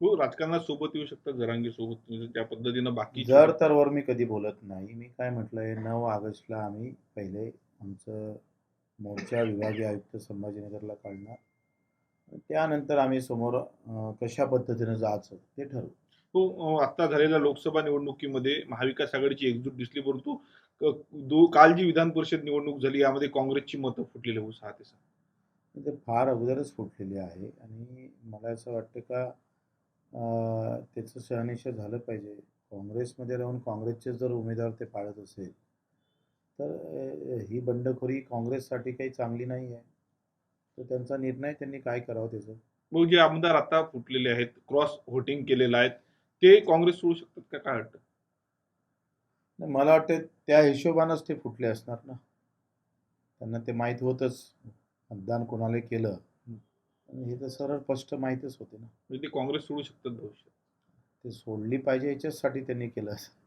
हो राजकारणात सोबत येऊ शकतात जरांगे सोबत त्या पद्धतीनं बाकी जर तर वर मी कधी बोलत नाही मी काय म्हटलंय नऊ ऑगस्टला आम्ही पहिले आमचं मोर्चा विभागीय आयुक्त संभाजीनगरला काढणार. त्यानंतर आम्ही समोर कशा पद्धतीनं जायचं ते ठरवू. हो आता झालेल्या लोकसभा निवडणुकीमध्ये महाविकास आघाडीची एकजूट दिसली परंतु काल जी विधान परिषद निवडणूक झाली यामध्ये काँग्रेसची मतं फुटलेली हो सहा ते सहा ते फार अगोदरच फुटलेले आहे आणि मला असं वाटतं का त्याचं शहानिशा झालं पाहिजे. काँग्रेसमध्ये राहून काँग्रेसचे जर उमेदवार ते पाळत असेल तर ही बंडखोरी काँग्रेससाठी काही चांगली नाही आहे. तर त्यांचा निर्णय त्यांनी काय करावं त्याचं? मग जे आमदार आता फुटलेले आहेत क्रॉस व्होटिंग केलेलं आहेत ते काँग्रेस सोडू शकतात का? काय वाटतं? नाही, मला वाटतं त्या हिशोबानंच ते फुटले असणार ना. त्यांना ते माहीत होतंच. मतदान कोणाला केलं? आणि हे तर सरळ स्पष्ट माहीतच होते ना. म्हणजे ते काँग्रेस सोडू शकतात भविष्यात. ते सोडली पाहिजे याच्याचसाठी त्यांनी केलं असं.